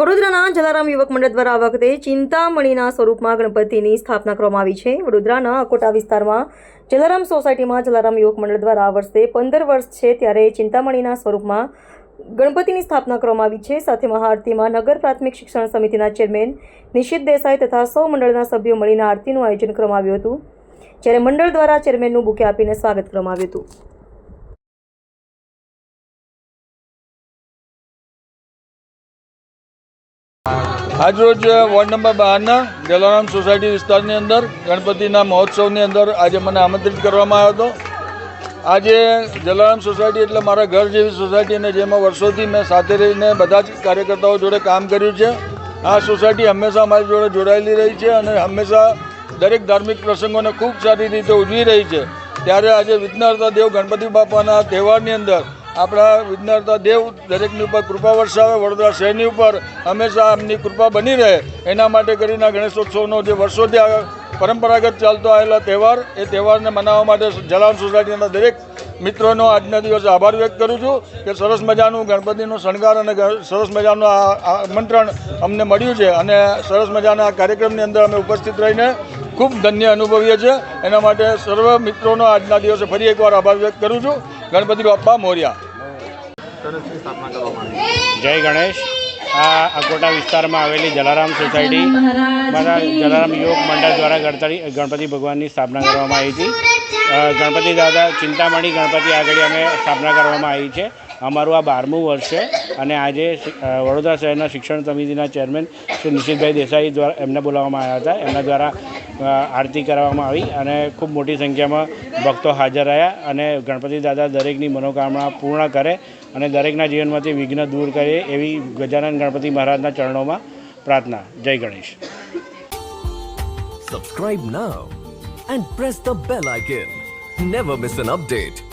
વડોદરાના જલારામ યુવક મંડળ દ્વારા આ વખતે ચિંતામણીના સ્વરૂપમાં ગણપતિની સ્થાપના કરવામાં આવી છે. વડોદરાના અકોટા વિસ્તારમાં જલારામ સોસાયટીમાં જલારામ યુવક મંડળ દ્વારા આ વર્ષે પંદર વર્ષ છે ત્યારે ચિંતામણીના સ્વરૂપમાં ગણપતિની સ્થાપના કરવામાં આવી છે. સાથે મહાઆરતીમાં નગર પ્રાથમિક શિક્ષણ સમિતિના ચેરમેન નિશિત દેસાઈ તથા સૌ મંડળના સભ્યો મળીને આરતીનું આયોજન કરવામાં આવ્યું હતું. જ્યારે મંડળ દ્વારા ચેરમેનનું બુકે આપીને સ્વાગત કરવામાં આવ્યું હતું. આજરોજ વોર્ડ નંબર બારના જલારામ સોસાયટી વિસ્તારની અંદર ગણપતિના મહોત્સવની અંદર આજે મને આમંત્રિત કરવામાં આવ્યો હતો. આજે જલારામ સોસાયટી એટલે મારા ઘર જેવી સોસાયટી અને જેમાં વર્ષોથી મેં સાથે રહીને બધા જ કાર્યકર્તાઓ જોડે કામ કર્યું છે. આ સોસાયટી હંમેશા મારી જોડે જોડાયેલી રહી છે અને હંમેશા દરેક ધાર્મિક પ્રસંગોને ખૂબ સારી રીતે ઉજવી રહી છે. ત્યારે આજે વિઘ્નહર્તા દેવ ગણપતિ બાપાના તહેવારની અંદર આપણા વિઘ્નહર્તા દેવ દરેકની ઉપર કૃપા વરસાવે, વડોદરા શહેરની ઉપર હંમેશા એમની કૃપા બની રહે. એના માટે કરીને ગણેશોત્સવનો જે વર્ષોથી આ પરંપરાગત ચાલતો આવેલા તહેવાર, એ તહેવારને મનાવવા માટે જલાન સોસાયટીના દરેક મિત્રોનો આજના દિવસે આભાર વ્યક્ત કરું છું કે સરસ મજાનું ગણપતિનો શણગાર અને સરસ મજાનું આ આ આમંત્રણ અમને મળ્યું છે અને સરસ મજાના આ કાર્યક્રમની અંદર અમે ઉપસ્થિત રહીને ખૂબ ધન્ય અનુભવીએ છીએ. એના માટે સર્વ મિત્રોનો આજના દિવસે ફરી એકવાર આભાર વ્યક્ત કરું છું. ગણપતિ બાપ્પા મોર્યા. જય ગણેશ. આ અકોટા વિસ્તારમાં આવેલી જલારામ સોસાયટી, મારા જલારામ યોગ મંડળ દ્વારા ગણતરી, ગણપતિ ભગવાનની સ્થાપના કરવામાં આવી હતી. ગણપતિ દાદા ચિંતામણી ગણપતિ આગળ અમે સ્થાપના કરવામાં આવી છે. અમારું આ બારમું વર્ષ છે અને આજે વડોદરા શહેરના શિક્ષણ સમિતિના ચેરમેન શ્રી નિશિતભાઈ દેસાઈ દ્વારા એમને બોલાવવામાં આવ્યા હતા. એમના દ્વારા આરતી કરવામાં આવી અને ખૂબ મોટી સંખ્યામાં ભક્તો હાજર રહ્યા અને ગણપતિ દાદા દરેકની મનોકામના પૂર્ણ કરે અને દરેકના જીવનમાંથી વિઘ્ન દૂર કરે એવી ગજાનન ગણપતિ મહારાજના ચરણોમાં પ્રાર્થના જય Ganesh Subscribe now and press the bell icon. Never miss an update.